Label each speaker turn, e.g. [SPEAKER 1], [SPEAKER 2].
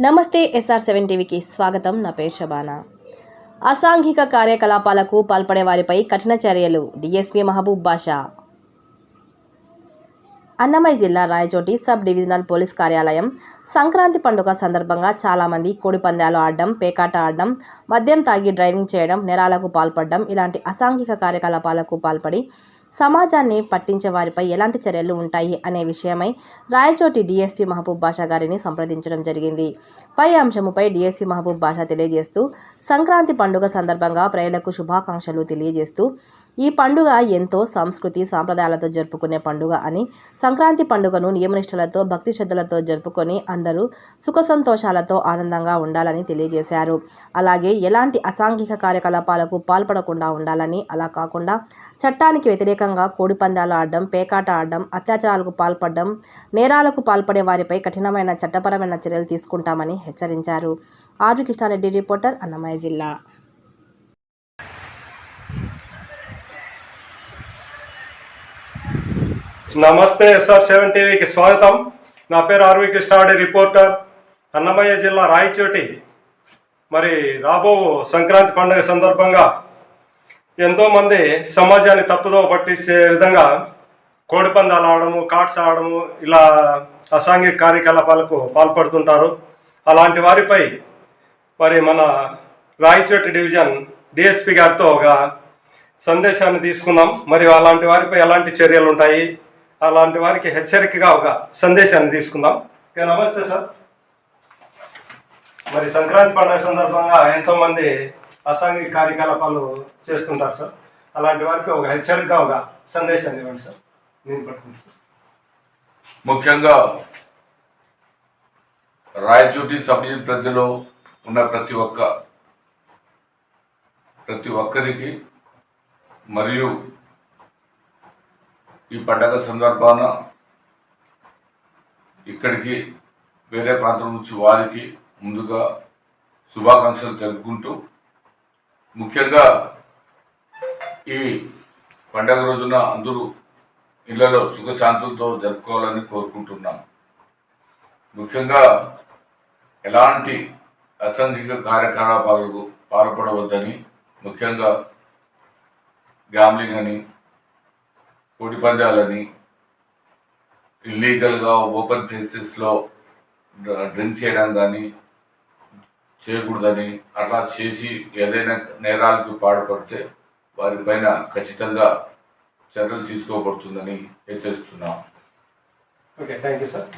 [SPEAKER 1] నమస్తే SR seven టీవీకి స్వాగతం. నా పేరు షబానా అసాంఘిక కార్యకలాపాలకు పాల్పడే వారిపై కఠిన చర్యలు డిఎస్పీ మహబూబ్ బాషా. అన్నమయ్య జిల్లా రాయచోటి సబ్ డివిజనల్ పోలీస్ కార్యాలయం సంక్రాంతి పండుగ సందర్భంగా చాలామంది కోడి పందాలు ఆడడం పేకాట ఆడడం మద్యం తాగి డ్రైవింగ్ చేయడం నేరాలకు పాల్పడడం ఇలాంటి అసాంఘిక కార్యకలాపాలకు పాల్పడి సమాజాన్ని పట్టించే వారిపై ఎలాంటి చర్యలు ఉంటాయి అనే విషయమై రాయచోటి డీఎస్పీ మహబూబ్ బాషా గారిని సంప్రదించడం జరిగింది. పై అంశముపై డీఎస్పీ మహబూబ్ బాషా తెలియజేస్తూ సంక్రాంతి పండుగ సందర్భంగా ప్రజలకు శుభాకాంక్షలు తెలియజేస్తూ ఈ పండుగ ఎంతో సంస్కృతి సాంప్రదాయాలతో జరుపుకునే పండుగ అని సంక్రాంతి పండుగను నియమనిష్టలతో భక్తి శ్రద్ధలతో జరుపుకొని అందరూ సుఖ సంతోషాలతో ఆనందంగా ఉండాలని తెలియజేశారు. అలాగే ఎలాంటి అసాంఘిక కార్యకలాపాలకు పాల్పడకుండా ఉండాలని అలా కాకుండా చట్టానికి వ్యతిరేక వ్యతిరేకంగా కోడి పందాలు ఆడడం పేకాట ఆడడం అత్యాచారాలకు పాల్పడడం నేరాలకు పాల్పడే వారిపై కఠినమైన చట్టపరమైన చర్యలు తీసుకుంటామని హెచ్చరించారు. ఆరు కృష్ణారెడ్డి రిపోర్టర్ అన్నమయ్య జిల్లా.
[SPEAKER 2] నమస్తే ఎస్ఆర్ సెవెన్ టీవీకి స్వాగతం. నా పేరు ఆర్వి కృష్ణాడి రిపోర్టర్ అన్నమయ్య జిల్లా రాయచోటి. మరి రాబో సంక్రాంతి పండుగ సందర్భంగా ఎంతోమంది సమాజాన్ని తప్పుదో పట్టించే విధంగా కోడిపందాలు ఆడము కార్డ్స్ ఆడము ఇలా అసాంఘిక కార్యకలాపాలకు పాల్పడుతుంటారు. అలాంటి వారిపై మరి మన రాయచోటి డివిజన్ డిఎస్పి గారితో ఒక సందేశాన్ని తీసుకున్నాం మరి అలాంటి వారిపై ఎలాంటి చర్యలు ఉంటాయి? అలాంటి వారికి హెచ్చరికగా ఒక సందేశాన్ని తీసుకుందాం. నమస్తే సార్. మరి సంక్రాంతి పండుగ సందర్భంగా ఎంతోమంది అసాంఘిక కార్యకలాపాలు చేస్తుంటారు సార్. అలాంటి వారికి ఒక హెచ్చరికగా ఒక సందేశాన్ని ఇవ్వండి సార్. నేను పట్టుకుంటాను సార్.
[SPEAKER 3] ముఖ్యంగా రాయచోటి సబ్ డివిజన్ ప్రజలో ఉన్న ప్రతి ఒక్క ప్రతి ఒక్కరికి మరియు ఈ పండగ సందర్భాన ఇక్కడికి వేరే ప్రాంతం నుంచి వారికి ముందుగా శుభాకాంక్షలు తెలుపుకుంటూ ముఖ్యంగా ఈ పండగ రోజున అందరూ ఇళ్ళలో సుఖశాంతులతో జరుపుకోవాలని కోరుకుంటున్నాం ముఖ్యంగా ఎలాంటి అసాంఘిక కార్యకలాపాలకు పాల్పడవద్దని ముఖ్యంగా గ్యామ్లింగ్ అని కోడి పందాలని ఇల్లీగల్గా ఓపెన్ ప్లేసెస్లో డ్రింక్ చేయడం కానీ చేయకూడదని అట్లా చేసి ఏదైనా నేరాలకు పాడుపడితే వారిపైన ఖచ్చితంగా చర్యలు తీసుకోబడుతుందని హెచ్చరిస్తున్నాం.
[SPEAKER 2] Okay thank you sir